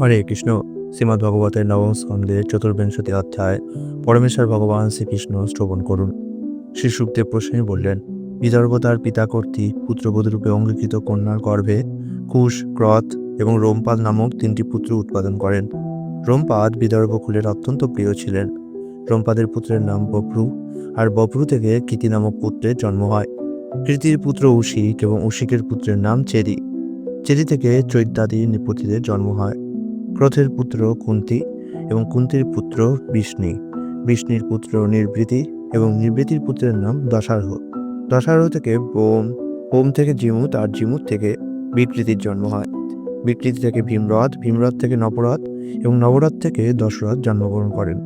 হরে কৃষ্ণ। শ্রীমদ্ ভগবতের নবম স্কন্ধের চতুর্বিংশতি অধ্যায়, পরমেশ্বর ভগবান শ্রীকৃষ্ণ শ্রবণ করুন। শ্রী সুখদেব প্রশ্নে বললেন, বিদর্ভ তার পিতা কর্তৃক পুত্রবধূরূপে অঙ্গীকৃত কন্যার গর্ভে কুশ, ক্রথ এবং রোমপাদ নামক তিনটি পুত্র উৎপাদন করেন। রোমপাদ বিদর্ভ কুলের অত্যন্ত প্রিয় ছিলেন। রোমপাদের পুত্রের নাম বপ্রু আর বপ্রু থেকে কীতি নামক পুত্রের জন্ম হয়। কৃতির পুত্র উশিক এবং উশিকের পুত্রের নাম চেরি। চেরি থেকে চৈত্যাদি নিপতিদের জন্ম হয়। ক্রথের পুত্র কুন্তি এবং কুন্তির পুত্র বিষ্ণি। বিষ্ণির পুত্র নির্বৃতি এবং নির্বৃতির পুত্রের নাম দশারহ। দশারহ থেকে বোম বোম থেকে জিমুত আর জিমুত থেকে বিকৃতির জন্ম হয়। বিকৃতি থেকে ভীমরথ ভীমরথ থেকে নবরথ এবং নবরথ থেকে দশরথ জন্মগ্রহণ করেন।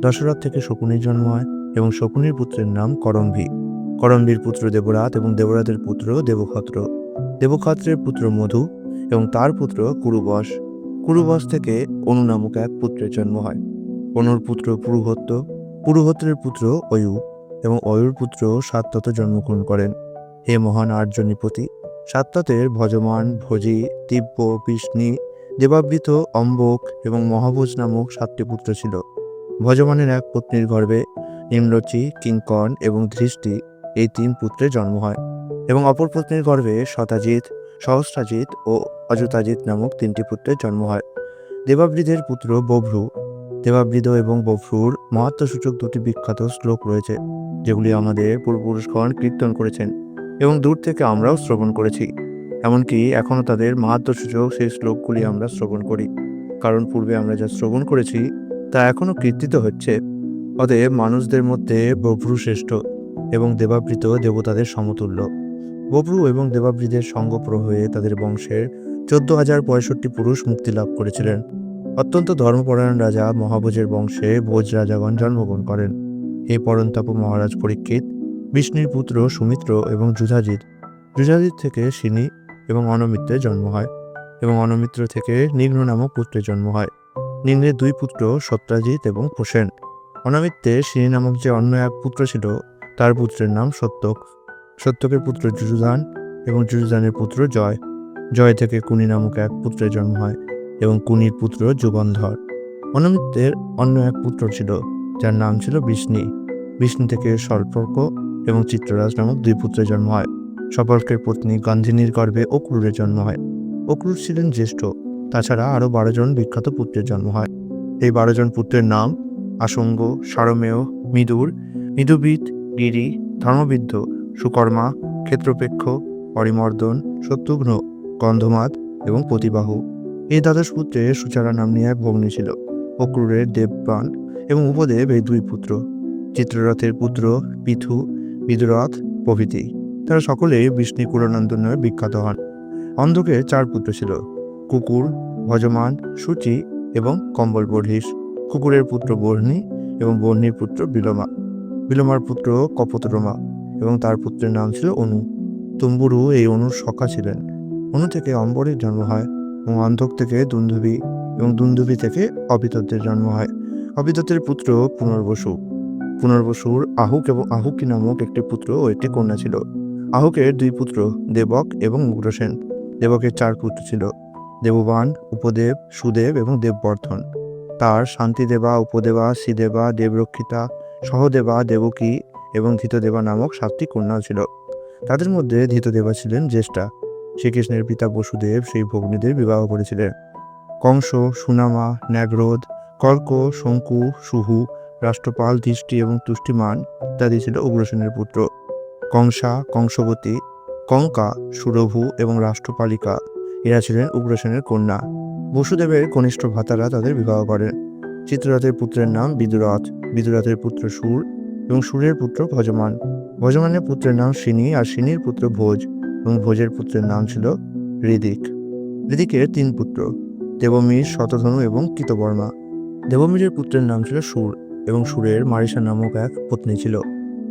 দশরথ থেকে শকুনির জন্ম হয় এবং শকুনির পুত্রের নাম করম্ভী। করম্ভীর পুত্র দেবরাত এবং দেবরাতের পুত্র দেবক্ষত্র। দেবক্ষত্রের পুত্র মধু এবং তার পুত্র কুরুবশ। কুরুবশ থেকে অনু নামক এক পুত্রের জন্ম হয়। অনুর পুত্র পুরুহত্ত পুরুহত্রের পুত্র অয়ু এবং অয়ুর পুত্র সাত্তত জন্মগ্রহণ করেন। হে মহান আর্য নিপতি সাত্ততের ভজমান ভোজি দিব্য বিষ্ণি, দেবাবৃত, অম্বক এবং মহাভোজ নামক সাতটি পুত্র ছিল। ভজমানের এক পত্নীর গর্ভে নিম্নচি, কিঙ্কন এবং ধৃষ্টি এই তিন পুত্রের জন্ম হয় এবং অপর পত্নীর গর্ভে শতাজিৎ সহস্রাজিৎ ও অযতাজিৎ নামক তিনটি পুত্রের জন্ম হয়। দেবাবৃদের পুত্র বভ্রু দেবাবৃদ এবং বভ্রুর মহাত্মসূচক দুটি বিখ্যাত শ্লোক রয়েছে, যেগুলি আমাদের পূর্বপুরুষগণ কীর্তন করেছেন এবং দূর থেকে আমরাও শ্রবণ করেছি। এমনকি এখনও তাদের মাহাত্মসূচক সেই শ্লোকগুলি আমরা শ্রবণ করি। কারণ পূর্বে আমরা যা শ্রবণ করেছি, তা এখনও কীর্তিত হচ্ছে। অতএব মানুষদের মধ্যে বভ্রু শ্রেষ্ঠ এবং দেবাবৃত দেবতাদের সমতুল্য। বভ্রু এবং দেবাবৃদের সঙ্গপ্র হয়ে তাদের বংশের চোদ্দ হাজার পঁয়ষট্টি পুরুষ মুক্তি লাভ করেছিলেন। অত্যন্ত ধর্মপরায়ণ রাজা মহাভোজের বংশে ভোজ রাজাগণ জন্মগ্রহণ করেন। এই পরন্তাপ মহারাজ পরীক্ষিত, বিষ্ণুর পুত্র সুমিত্র এবং যুধাজিৎ। যুধাজিৎ থেকে সিনি এবং অনমিত্রের জন্ম হয় এবং অনমিত্র থেকে নিঘ্ন নামক পুত্রের জন্ম হয়। নিঘ্নের দুই পুত্র সত্যাজিৎ এবং প্রসেন অনামিত্যে সিনি নামক যে অন্য এক পুত্র ছিল, তার পুত্রের নাম সত্যক। সত্যকের পুত্র যুযুধান এবং যুযুধানের পুত্র জয়। জয় থেকে কুনি নামক এক পুত্রের জন্ম হয় এবং কুনির পুত্র যুগন্ধর অনমিত্রের অন্য এক পুত্র ছিল, যার নাম ছিল বিষ্ণি। বিষ্ণু থেকে সর্পর্ক এবং চিত্ররাজ নামক দুই পুত্রের জন্ম হয়। সপর্কের পত্নী গান্ধিনীর গর্ভে অক্রুরের জন্ম হয়। অক্রুর ছিলেন জ্যেষ্ঠ, তাছাড়া আরও বারো জন বিখ্যাত পুত্রের জন্ম হয়। এই বারো জন পুত্রের নাম আসঙ্গ, সারমেয়, মিদুর মিদুবিদ গিরি, ধর্মবিদ্ধ সুকর্মা, ক্ষেত্রপেক্ষ, অরিমর্দন শত্রুঘ্ন গন্ধমাত এবং প্রতিবাহু এই দ্বাদশ পুত্রে সুচারা নাম্নী এক ভগ্নী ছিল। অক্রুরের দেবপ্রাণ এবং উপদেব এই দুই পুত্র। চিত্ররথের পুত্র পিথু, বিদুরথ প্রভৃতি। তারা সকলেই বিষ্ণু কুলানন্দন নামে বিখ্যাত হন। অন্ধকের চার পুত্র ছিল। কুকুর, ভজমান, সূচি এবং কম্বল বর্হিস কুকুরের পুত্র বর্ণি এবং বর্ণির পুত্র বিলোমা। বিলোমার পুত্র কপতরমা। এবং তার পুত্রের নাম ছিল অনু। তুম্বুরু এই অনুর সখা ছিলেন। অনু থেকে অম্বরের জন্ম হয় এবং অন্ধক থেকে দুন্দুবি এবং দুন্দুবি থেকে অবিতত্বের জন্ম হয়। অবিতত্বের পুত্র পুনর্বসু। পুনর্বসুর আহুক এবং আহুকি নামক একটি পুত্র ও একটি কন্যা ছিল। আহুকের দুই পুত্র দেবক এবং উগ্রসেন। দেবকের চার পুত্র ছিল। দেববান, উপদেব, সুদেব এবং দেববর্ধন। তার শান্তিদেবা, উপদেবা, শ্রীদেবা, দেবরক্ষিতা, সহদেবা, দেবকী এবং ধৃতদেবা নামক সাতটি কন্যা ছিল। তাদের মধ্যে ধৃতদেবা ছিলেন জ্যেষ্ঠা। শ্রীকৃষ্ণের পিতা বসুদেব সেই ভগ্নীদের বিবাহ করেছিলেন। কংস, সুনামা ন্যাগ্রোধ কর্ক, শঙ্কু, সুহু, রাষ্ট্রপাল দৃষ্টি এবং তুষ্টিমান ইত্যাদি ছিল উগ্রসেনের পুত্র। কংসা, কংসবতী, কঙ্কা, সুরভু এবং রাষ্ট্রপালিকা, এরা ছিলেন উগ্রসেনের কন্যা। বসুদেবের কনিষ্ঠ ভাতারা তাদের বিবাহ করেন। চিত্ররথের পুত্রের নাম বিদুরথ বিদুরথের পুত্র সুর এবং সুরের পুত্র ভজমান। ভজমানের পুত্রের নাম সিনি, আর সিনির পুত্র ভোজ, এবং ভোজের পুত্রের নাম ছিল ঋদিক ঋদিকের তিন পুত্র, দেবমীর, শতধনু এবং কৃতবর্মা। দেবমীরের পুত্রের নাম ছিল সুর, এবং সুরের মারিসা নামক এক পত্নী ছিল।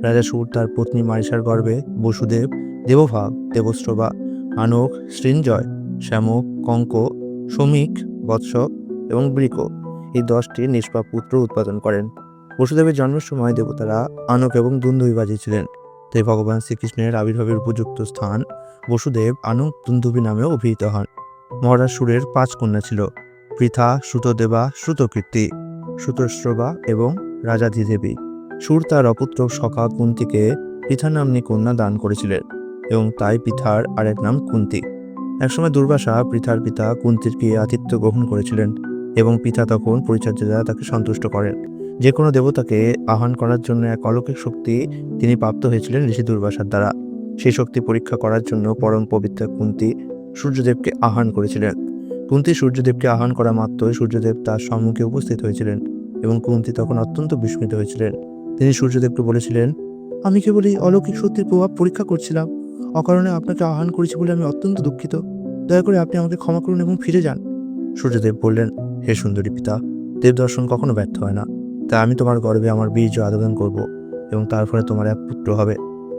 রাজা সুর তার পত্নী মারিসার গর্ভে বসুদেব, দেবভাব, দেবশ্রবা, আনক, সৃঞ্জয়, শ্যামক, কঙ্ক, সমীক, বৎস এবং বৃক এই দশটি নিষ্পাপ পুত্র উৎপাদন করেন। বসুদেবের জন্মের সময় দেবতারা আনক এবং দুন্দুবি বাজিয়েছিলেন। তাই ভগবান শ্রীকৃষ্ণের আবির্ভাবের উপযুক্ত স্থান বসুদেব আনক দুন্দুবি নামেও অভিহিত হন। মহারাজ সুরের পাঁচ কন্যা ছিল, পৃথা, সুতদেবা শ্রুতকীর্তি সুতশ্রবা এবং রাজাধিদেবী। সুর তার অপুত্র সখা কুন্তিকে পৃথা নাম্নী কন্যা দান করেছিলেন এবং তাই পৃথার আরেক নাম কুন্তি। একসময় দুর্বাসা পৃথার পিতা কুন্তির বিয়ে আতিথ্য গ্রহণ করেছিলেন এবং পিতা তখন পরিচর্যা তাকে সন্তুষ্ট করেন। যে কোনো দেবতাকে আহ্বান করার জন্য এক অলৌকিক শক্তি তিনি প্রাপ্ত হয়েছিলেন ঋষি দুর্বাসার দ্বারা। সেই শক্তি পরীক্ষা করার জন্য পরম পবিত্র কুন্তি সূর্যদেবকে আহ্বান করেছিলেন। কুন্তি সূর্যদেবকে আহ্বান করা মাত্রই সূর্যদেব তার সম্মুখে উপস্থিত হয়েছিলেন এবং কুন্তি তখন অত্যন্ত বিস্মিত হয়েছিলেন। তিনি সূর্যদেবকে বলেছিলেন, আমি কেবল এই অলৌকিক শক্তির প্রভাব পরীক্ষা করছিলাম। অকারণে আপনাকে আহ্বান করেছি বলে আমি অত্যন্ত দুঃখিত। দয়া করে আপনি আমাকে ক্ষমা করুন এবং ফিরে যান। সূর্যদেব বললেন, হে সুন্দরী পিতা দেব দর্শন কখনো ব্যর্থ হয় না। তাই আমি তোমার গর্বে আমার বীর্য আবেদন করব এবং তার ফলে তোমার এক পুত্র হবে।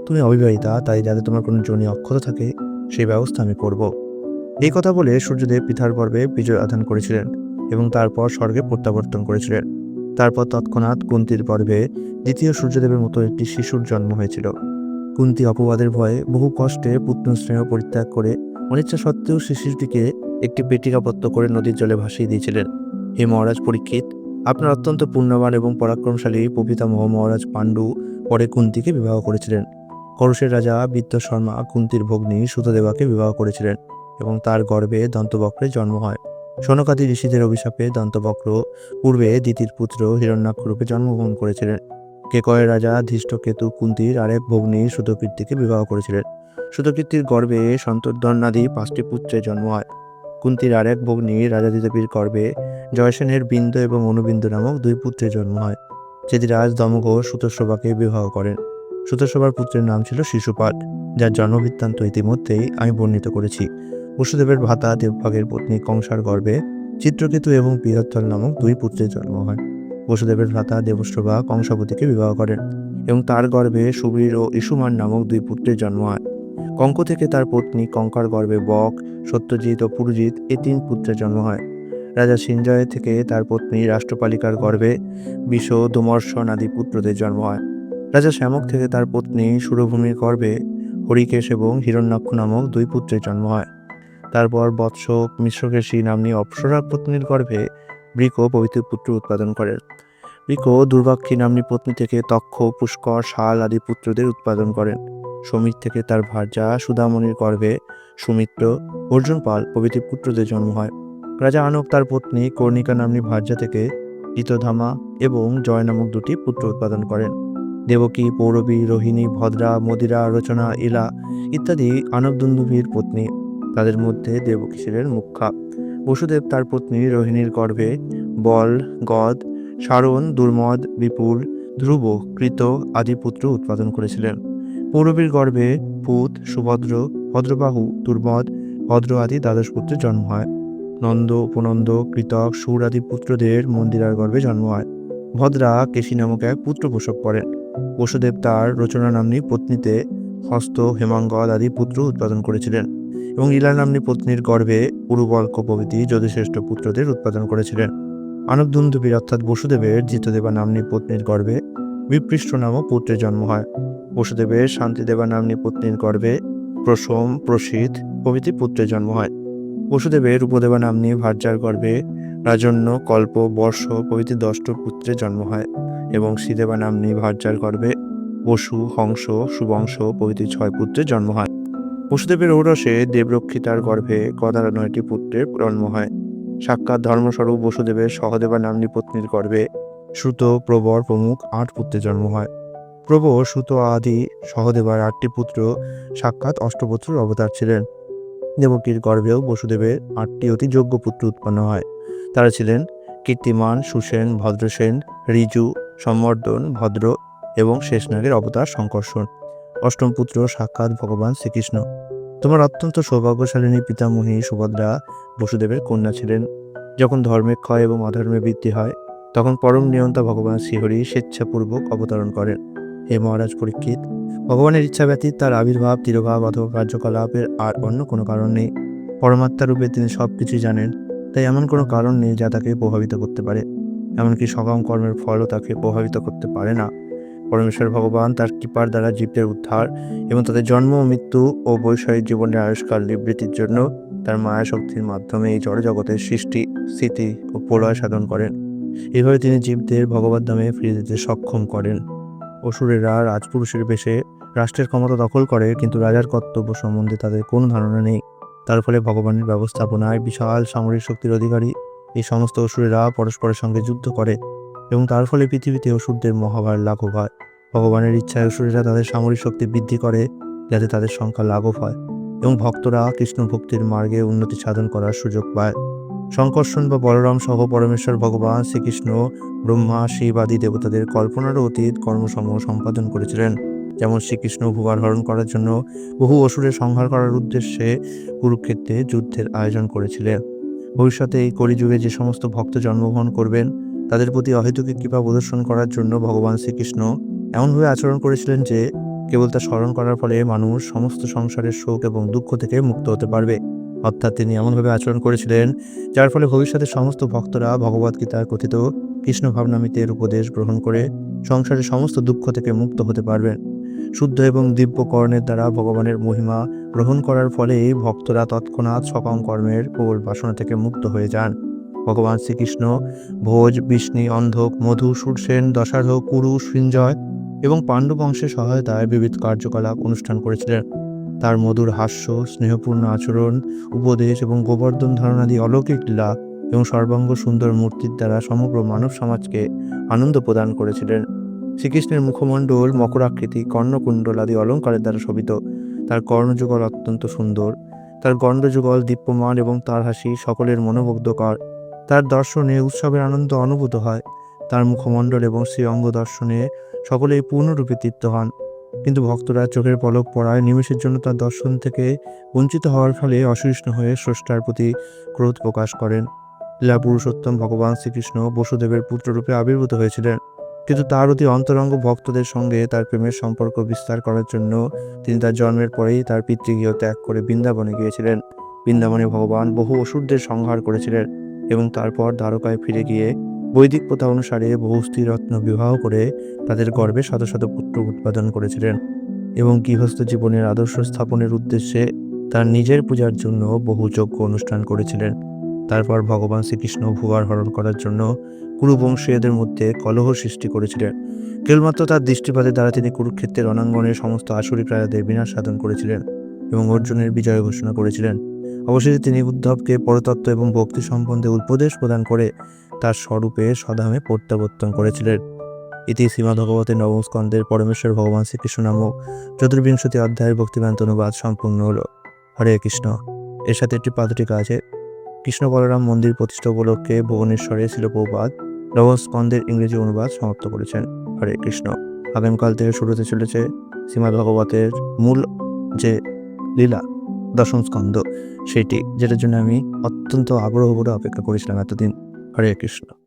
তুমি অবিবাহিতা, তাই যাতে তোমার কোনো জনি অক্ষত থাকে, সেই ব্যবস্থা আমি করব। এই কথা বলে সূর্যদেব পিতার গর্ভে বিজয় আধান করেছিলেন এবং তারপর স্বর্গে প্রত্যাবর্তন করেছিলেন। তারপর তৎক্ষণাৎ কুন্তির পর্বে দ্বিতীয় সূর্যদেবের মতো একটি শিশুর জন্ম হয়েছিল। কুন্তি অপবাদের ভয়ে বহু কষ্টে পুত্র স্নেহ পরিত্যাগ করে অনিচ্ছা সত্ত্বেও শিশুটিকে একটি পেটিকাপত্ত করে নদীর জলে ভাসিয়ে দিয়েছিলেন। হে মহারাজ পরীক্ষিত আপনার অত্যন্ত পুণ্যবান এবং পরাক্রমশালী প্রপিতামহ মহারাজ পাণ্ডু পরে কুন্তিকে বিবাহ করেছিলেন। করসের রাজা বিদ্য শর্মা কুন্তির ভগ্নী সুতদেবাকে বিবাহ করেছিলেন এবং তার গর্ভে দন্তবক্রের জন্ম হয়। সনকাদি ঋষিদের অভিশাপে দন্তবক্র পূর্বে দ্বিতীয় পুত্র হিরণ্যাক্ষ রূপে জন্মগ্রহণ করেছিলেন। কেকয়ের রাজা ধৃষ্টকেতু কুন্তির আরেক ভগ্নী সুতকীর্তিকে বিবাহ করেছিলেন। সুতকীর্তির গর্ভে সন্তর্ধনাদি পাঁচটি পুত্রের জন্ম হয়। কুন্তির আরেক ভগ্নী রাজাদিদেবীর গর্ভে জয়সেনের বিন্দু এবং অনুবিন্দু নামক দুই পুত্রের জন্ম হয় চেদিরাজ দমঘ সুতস্রবাকে বিবাহ করেন। সুতস্রবার পুত্রের নাম ছিল শিশুপাল, যার জন্মবৃত্তান্ত ইতিমধ্যেই আমি বর্ণিত করেছি। বসুদেবের ভাতা, দেবভাগের পত্নী কংসার গর্ভে চিত্রকেতু এবং বৃহত্তল নামক দুই পুত্রের জন্ম হয়। বসুদেবের ভ্রাতা দেবশ্রভা কংসাবতীকে বিবাহ করেন এবং তার গর্ভে সুবীর ও ইসুমান নামক দুই পুত্রের জন্ম হয়। কঙ্ক থেকে তার পত্নী কঙ্কার গর্ভে বক, সত্যজিৎ ও পুরুজিৎ এই তিন পুত্রের জন্ম হয়। রাজা সিঞ্জয় থেকে তার পত্নী রাষ্ট্রপালিকার গর্ভে বিষ, দোমর্ষণ আদি পুত্রদের জন্ম হয়। রাজা শ্যামক থেকে তার পত্নী সুরভূমির গর্ভে হরিকেশ এবং হিরণ্যাক্ষ নামক দুই পুত্রের জন্ম হয়। তারপর বৎস, মিশ্রকেশী নাম্নী অপ্সরার পত্নীর গর্ভে বৃক পবিত্র পুত্র উৎপাদন করেন বৃক দুর্বাক্ষী নাম্নী পত্নী থেকে তক্ষ, পুষ্কর, শাল আদি পুত্রদের উৎপাদন করেন। সমীর থেকে তার ভার্যা সুদামণির গর্ভে সুমিত্র, অর্জুন পাল প্রভৃতি পুত্রদের জন্ম হয়। রাজা আনক তার পত্নী কর্ণিকা নাম্নী ভার্যা থেকে ইতধামা এবং জয় নামক দুটি পুত্র উৎপাদন করেন। দেবকী, পৌরবী, রোহিণী, ভদ্রা, মদিরা, রচনা, ইলা ইত্যাদি আনবদুন্দুভীর পত্নী। তাদের মধ্যে দেবকী ছিলেন মুখ্যা। বসুদেব তার পত্নী রোহিণীর গর্ভে বল, গদ, সারণ, দুর্মদ, বিপুল, ধ্রুব, কৃত আদি পুত্র উৎপাদন করেছিলেন। পৌরবীর গর্ভে পুত, সুভদ্র, ভদ্রবাহু দুর্মদ ভদ্র আদি দ্বাদশ পুত্রের জন্ম হয়। নন্দ, উপনন্দ, কৃতক, সুর আদি পুত্রদের মন্দিরার গর্ভে জন্ম হয়। ভদ্রা কেশী নামক এক পুত্র প্রসব করেন। বসুদেব তার রচনা নাম্নী পত্নীতে হস্ত হেমাঙ্গদ আদি পুত্র উৎপাদন করেছিলেন এবং ইলা নাম্নী পত্নীর গর্ভে উরুবল্ক প্রভৃতি যদুশ্রেষ্ঠ পুত্রদের উৎপাদন করেছিলেন। আনবদুন্দুবীর অর্থাৎ বসুদেবের জিতদেবা নাম্নী পত্নীর গর্ভে বিপৃষ্ট নামক পুত্রের জন্ম হয়। বসুদেবের শান্তিদেবা নাম্নী পত্নীর গর্ভে প্রসম, প্রসিদ্ধ প্রভৃতি পুত্রের জন্ম হয়। বসুদেবের উপদেবা নাম্নী ভার্যার গর্ভে রাজন্য, কল্প, বর্ষ প্রভৃতি দষ্ট পুত্রের জন্ম হয় এবং শ্রীদেবা নাম্নী ভার্যার গর্ভে বসু, হংস, সুবংশ প্রভৃতি ছয় পুত্রের জন্ম হয়। বসুদেবের ঔরসে দেবরক্ষিতার গর্ভে গদার নয়টি পুত্রের জন্ম হয়। সাক্ষাৎ ধর্মস্বরূপ বসুদেবের সহদেবা নাম্নী পত্নীর গর্ভে সুত প্রবর, প্রমুখ আট পুত্রের জন্ম হয়। প্রবর সুত আদি সহদেবার আটটি পুত্র সাক্ষাৎ অষ্টপুত্রের অবতার ছিলেন। দেবকীর গর্ভেও বসুদেবের আটটি অতি যোগ্য পুত্র উৎপন্ন হয়। তারা ছিলেন কীর্তিমান, সুসেন, ভদ্রসেন ঋজু সম্বর্ধন, ভদ্র এবং শেষনাগের অবতার সংকর্ষণ। অষ্টম পুত্র সাক্ষাৎ ভগবান শ্রীকৃষ্ণ। তোমার অত্যন্ত সৌভাগ্যশালিনী পিতামহী সুভদ্রা বসুদেবের কন্যা ছিলেন। যখন ধর্মের ক্ষয় এবং অধর্মে বৃদ্ধি হয়, তখন পরম নিয়ন্তা ভগবান শ্রীহরি স্বেচ্ছাপূর্বক অবতরণ করেন। হে মহারাজ পরীক্ষিত ভগবানের ইচ্ছা ব্যতীত তার আবির্ভাব, তিরোভাব অথবা কার্যকলাপের আর অন্য কোনো কারণ নেই। পরমাত্মা রূপে তিনি সব কিছুই জানেন, তাই এমন কোনো কারণ নেই যা তাকে প্রভাবিত করতে পারে। এমনকি সকাম কর্মের ফলও তাকে প্রভাবিত করতে পারে না। পরমেশ্বর ভগবান তার কৃপার দ্বারা জীবদের উদ্ধার এবং তাদের জন্ম, মৃত্যু ও বৈষয়িক জীবনের আয়ুষ্কাল নিবৃত্তির জন্য তার মায়া শক্তির মাধ্যমে এই জড়জগতের সৃষ্টি স্মৃতি ও প্রলয় সাধন করেন। এভাবে তিনি জীবদের ভগবত ধামে ফিরে যেতে সক্ষম করেন। অসুরেরা রাজপুরুষের বেশে রাষ্ট্রের ক্ষমতা দখল করে, কিন্তু রাজার কর্তব্য সম্বন্ধে তাদের কোনো ধারণা নেই। তার ফলে ভগবানের ব্যবস্থাপনায় বিশাল সামরিক শক্তির অধিকারী এই সমস্ত অসুরেরা পরস্পরের সঙ্গে যুদ্ধ করে এবং তার ফলে পৃথিবীতে অসুরদের মহাভার লাঘব হয়। ভগবানের ইচ্ছায় অসুরেরা তাদের সামরিক শক্তি বৃদ্ধি করে যাতে তাদের সংখ্যা লাঘব হয় এবং ভক্তরা কৃষ্ণ ভক্তির মার্গে উন্নতি সাধন করার সুযোগ পায়। শঙ্কর্ষণ বা বলরাম সহ পরমেশ্বর ভগবান শ্রীকৃষ্ণ, ব্রহ্মা, শিব আদি দেবতাদের কল্পনারও অতীত কর্মসমূহ সম্পাদন করেছিলেন। যেমন শ্রীকৃষ্ণ ভুবার হরণ করার জন্য বহু অসুরের সংহার করার উদ্দেশ্যে কুরুক্ষেত্রে যুদ্ধের আয়োজন করেছিলেন। ভবিষ্যতে এই কলিযুগে যে সমস্ত ভক্ত জন্মগ্রহণ করবেন, তাদের প্রতি অহেতুকী কৃপা প্রদর্শন করার জন্য ভগবান শ্রীকৃষ্ণ এমনভাবে আচরণ করেছিলেন যে, কেবল তা স্মরণ করার ফলে মানুষ সমস্ত সংসারের শোক এবং দুঃখ থেকে মুক্ত হতে পারবে। অর্থাৎ তিনি এমনভাবে আচরণ করেছিলেন, যার ফলে ভবিষ্যতে সমস্ত ভক্তরা ভগবদ্গীতার কথিত কৃষ্ণ ভাবনামিতের উপদেশ গ্রহণ করে সংসারের সমস্ত দুঃখ থেকে মুক্ত হতে পারবেন। শুদ্ধ এবং দিব্য কর্ণের দ্বারা ভগবানের মহিমা গ্রহণ করার ফলে ভক্তরা তৎক্ষণাৎ সকাম কর্মের প্রবল বাসনা থেকে মুক্ত হয়ে যান। ভগবান শ্রীকৃষ্ণ ভোজ, বিষ্ণু, অন্ধক, মধু সুরসেন দশারহ কুরু, সৃঞ্জয় এবং পাণ্ডু বংশের সহায়তায় বিবিধ কার্যকলাপ অনুষ্ঠান করেছিলেন। তার মধুর হাস্য, স্নেহপূর্ণ আচরণ, উপদেশ এবং গোবর্ধন ধারণাদি অলৌকিক লীলা এবং সর্বাঙ্গ সুন্দর মূর্তির দ্বারা সমগ্র মানব সমাজকে আনন্দ প্রদান করেছিলেন। শ্রীকৃষ্ণের মুখমণ্ডল, মকরাকৃতি কর্ণকুণ্ডল আদি অলঙ্কারের দ্বারা শোভিত। তার কর্ণযুগল অত্যন্ত সুন্দর। তার গণ্ডযুগল দীপ্যমান এবং তার হাসি সকলের মনোমুগ্ধকর। তার দর্শনে উৎসবের আনন্দ অনুভূত হয়। তার মুখমণ্ডল এবং শ্রী অঙ্গ দর্শনে সকলেই পূর্ণরূপে তৃপ্ত হন। কিন্তু ভক্তরা চোখের পলক পড়ায় নিমেষের জন্য তার দর্শন থেকে বঞ্চিত হওয়ার ফলে অসহিষ্ণু হয়ে স্রষ্টার প্রতি ক্রোধ প্রকাশ করেন। লীলা পুরুষোত্তম ভগবান শ্রীকৃষ্ণ বসুদেবের পুত্ররূপে আবির্ভূত হয়েছিলেন। কিন্তু তার অতি অন্তরঙ্গ ভক্তদের সঙ্গে তার প্রেমের সম্পর্ক বিস্তার করার জন্য তিনি তার জন্মের পরেই তার পিতৃগৃহ ত্যাগ করে বৃন্দাবনে গিয়েছিলেন। বৃন্দাবনে ভগবান বহু অসুরদের সংহার করেছিলেন এবং তারপর দ্বারকায় ফিরে গিয়ে বৈদিক প্রথা অনুসারে বহু স্ত্রীরত্ন বিবাহ করে তাদের গর্ভে শত শত পুত্র উৎপাদন করেছিলেন এবং গৃহস্থ জীবনের আদর্শ স্থাপনের উদ্দেশ্যে তার নিজের পূজার জন্য বহু যজ্ঞ অনুষ্ঠান করেছিলেন। তারপর ভগবান শ্রীকৃষ্ণ ভুয়ার হরণ করার জন্য কুরুবংশীয়দের মধ্যে কলহ সৃষ্টি করেছিলেন। কেবলমাত্র তার দৃষ্টিপাতের দ্বারা তিনি কুরুক্ষেত্রের রণাঙ্গনের সমস্ত আসরিক রাজাদের বিনাশ সাধন করেছিলেন এবং অর্জুনের বিজয় ঘোষণা করেছিলেন। অবশেষে তিনি উদ্ধবকে পরতত্ত্ব এবং ভক্তি সম্বন্ধে উপদেশ প্রদান করে তার স্বরূপে সদামে প্রত্যাবর্তন করেছিলেন। ইতি শ্রীমদ ভগবতের নবম স্কন্ধের পরমেশ্বর ভগবান শ্রীকৃষ্ণ নামক চতুর্বিংশতি অধ্যায়ের ভক্তিবান্ত অনুবাদ সম্পূর্ণ হলো। হরে কৃষ্ণ। এর সাথে একটি পাদটিকা আছে। কৃষ্ণ বলরাম মন্দির প্রতিষ্ঠা উপলক্ষে ভুবনেশ্বরে শিলপ্রপাত নবম স্কন্ধের ইংরেজি অনুবাদ সমাপ্ত করেছেন। হরে কৃষ্ণ। আগামীকাল থেকে শুরু হতে চলেছে শ্রীমদ ভগবতের মূল যে লীলা, দশম স্কন্ধ। সেটি, যেটার জন্য আমি অত্যন্ত আগ্রহ করে অপেক্ষা করেছিলাম এতদিন। হরে কৃষ্ণ।